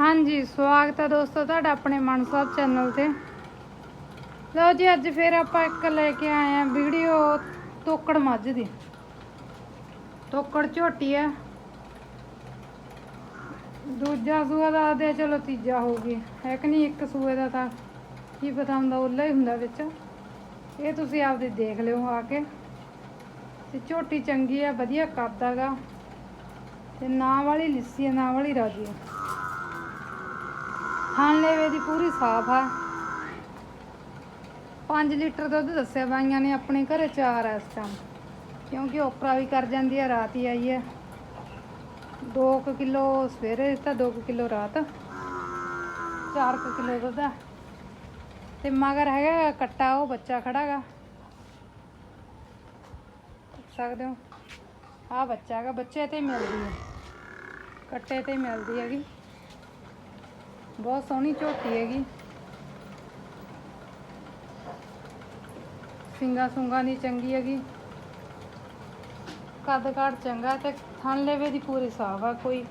ਹਾਂਜੀ, ਸਵਾਗਤ ਹੈ ਦੋਸਤੋ ਤੁਹਾਡਾ ਆਪਣੇ ਮਨਸਾਬ ਚੈਨਲ ਤੇ। ਲਓ ਜੀ, ਅੱਜ ਫਿਰ ਆਪਾਂ ਇੱਕ ਲੈ ਕੇ ਆਏ ਆ ਵੀਡੀਓ ਤੋਕੜ ਮੱਝ ਦੀ। ਤੋਕੜ ਝੋਟੀ ਹੈ ਦੂਜਾ ਸੂਆ ਦਾ ਦੇ ਚਲੋ ਤੀਜਾ ਹੋ ਗਈ ਹੈ ਕਿ ਨਹੀਂ, ਇੱਕ ਸੂਏ ਦਾ ਤਾਂ ਕੀ ਪਤਾ ਹੁੰਦਾ, ਉੱਲਾ ਹੀ ਹੁੰਦਾ ਵਿੱਚ। ਇਹ ਤੁਸੀਂ ਆਪਦੇ ਦੇਖ ਲਿਓ ਆ ਕੇ। ਤੇ ਝੋਟੀ ਚੰਗੀ ਆ, ਵਧੀਆ ਕਰਦਾਗਾ ਤੇ ਨਾਂ ਵਾਲੀ ਲਿੱਸੀ ਹੈ ਨਾਂ ਵਾਲੀ ਰਾਜੀ ਹੈ ਖਾਣ ਲੈਵੇ ਦੀ ਪੂਰੀ ਸਾਫ਼ ਆ। 5 ਲੀਟਰ ਦੁੱਧ ਦੱਸਿਆ ਬਾਈਆਂ ਨੇ ਆਪਣੇ ਘਰੇ ਚਾਰ ਐ ਇਸ ਟਾਈਮ ਕਿਉਂਕਿ ਓਪਰਾ ਵੀ ਕਰ ਜਾਂਦੀ ਹੈ ਰਾਤ ਹੀ ਆਈ ਹੈ 2 ਕਿਲੋ ਸਵੇਰੇ ਦਿੱਤਾ 2 ਕਿਲੋ ਰਾਤ। 4 ਕਿਲੋ ਦੁੱਧ ਆ। ਤੇ ਮਗਰ ਹੈਗਾ ਕੱਟਾ, ਉਹ ਬੱਚਾ ਖੜਾਗਾ ਦੇਖ ਸਕਦੇ ਹੋ? ਆ ਬੱਚਾ ਹੈਗਾ ਬੱਚੇ ਤੇ ਹੀ ਮਿਲਦੀ ਹੈ ਕੱਟੇ ਤੇ ਹੀ ਮਿਲਦੀ ਹੈਗੀ। ਬਹੁਤ ਸੋਹਣੀ ਝੋਟੀ ਹੈਗੀ। ਸਿੰਗਾ ਸੁੰਗਾ ਦੀ ਚੰਗੀ ਹੈਗੀ। ਕੱਦ ਕਾਠ ਚੰਗਾ ਤੇ ਥਣ ਲੇਵੇ ਦੀ ਪੂਰੀ ਸਾਫ਼ ਆ, ਕੋਈ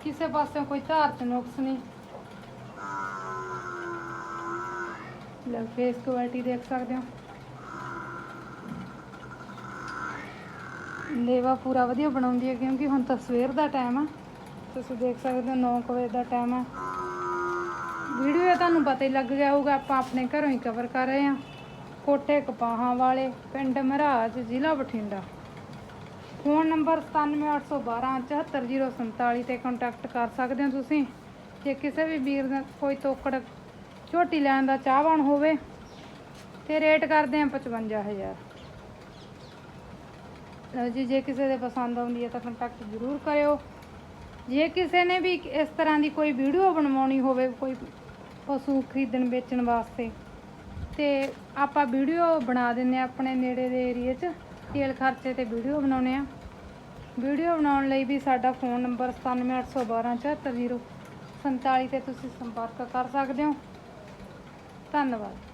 ਕਿਸੇ ਪਾਸੇ ਕੋਈ ਧਾਰ ਚ ਨੁਕਸ ਨਹੀਂ। ਲੈ ਫੇਸ ਕੁਆਲਿਟੀ ਦੇਖ ਸਕਦੇ ਹੋ। ਲੇਵਾ ਪੂਰਾ ਵਧੀਆ ਬਣਾਉਂਦੀ ਹੈ ਕਿਉਂਕਿ ਹੁਣ ਤਾਂ ਸਵੇਰ ਦਾ ਟਾਈਮ ਆ। ਤੁਸੀਂ ਦੇਖ ਸਕਦੇ ਹੋ 9 ਵਜੇ ਦਾ ਟਾਈਮ ਆ। ਵੀਡੀਓ ਇਹ ਤੁਹਾਨੂੰ ਪਤਾ ਹੀ ਲੱਗ ਗਿਆ ਹੋਊਗਾ, ਆਪਾਂ ਆਪਣੇ ਘਰੋਂ ਹੀ ਕਵਰ ਕਰ ਰਹੇ ਹਾਂ। ਕੋਟੇ ਕਪਾਹਾਂ ਵਾਲੇ, ਪਿੰਡ ਮਹਾਰਾਜ, ਜ਼ਿਲ੍ਹਾ ਬਠਿੰਡਾ। ਫੋਨ ਨੰਬਰ 9781274047 ਤੇ ਕੰਟੈਕਟ ਕਰ ਸਕਦੇ ਹੋ ਤੁਸੀਂ। ਜੇ ਕਿਸੇ ਵੀ ਵੀਰ ਦਾ ਕੋਈ ਤੋਕੜ, ਝੋਟੀ ਲੈਣ ਦਾ ਚਾਹਵਾਨ ਹੋਵੇ, ਤੇ ਰੇਟ ਕਰਦੇ ਆ 55000 ਲਓ ਜੀ, ਜੇ ਕਿਸੇ ਦੇ ਪਸੰਦ ਆਉਂਦੀ ਹੈ ਤਾਂ ਕੰਟੈਕਟ ਜ਼ਰੂਰ ਕਰਿਓ। ਜੇ ਕਿਸੇ ਨੇ ਵੀ ਇਸ ਤਰ੍ਹਾਂ ਦੀ ਕੋਈ ਵੀਡੀਓ ਬਣਵਾਉਣੀ ਹੋਵੇ, ਕੋਈ ਪਸ਼ੂ ਖਰੀਦਣ ਵੇਚਣ ਵਾਸਤੇ। ਤੇ ਆਪਾਂ ਵੀਡੀਓ ਬਣਾ ਦਿੰਨੇ ਆ ਆਪਣੇ ਨੇੜੇ ਦੇ ਏਰੀਏ 'ਚ। ਤੇਲ ਖਰਚੇ ਤੇ ਵੀਡੀਓ ਬਣਾਉਨੇ ਆ। ਵੀਡੀਓ ਬਣਾਉਣ ਲਈ ਵੀ ਸਾਡਾ ਫੋਨ ਨੰਬਰ 9781274047 ਤੇ ਤੁਸੀਂ ਸੰਪਰਕ ਕਰ ਸਕਦੇ ਹੋ। ਧੰਨਵਾਦ।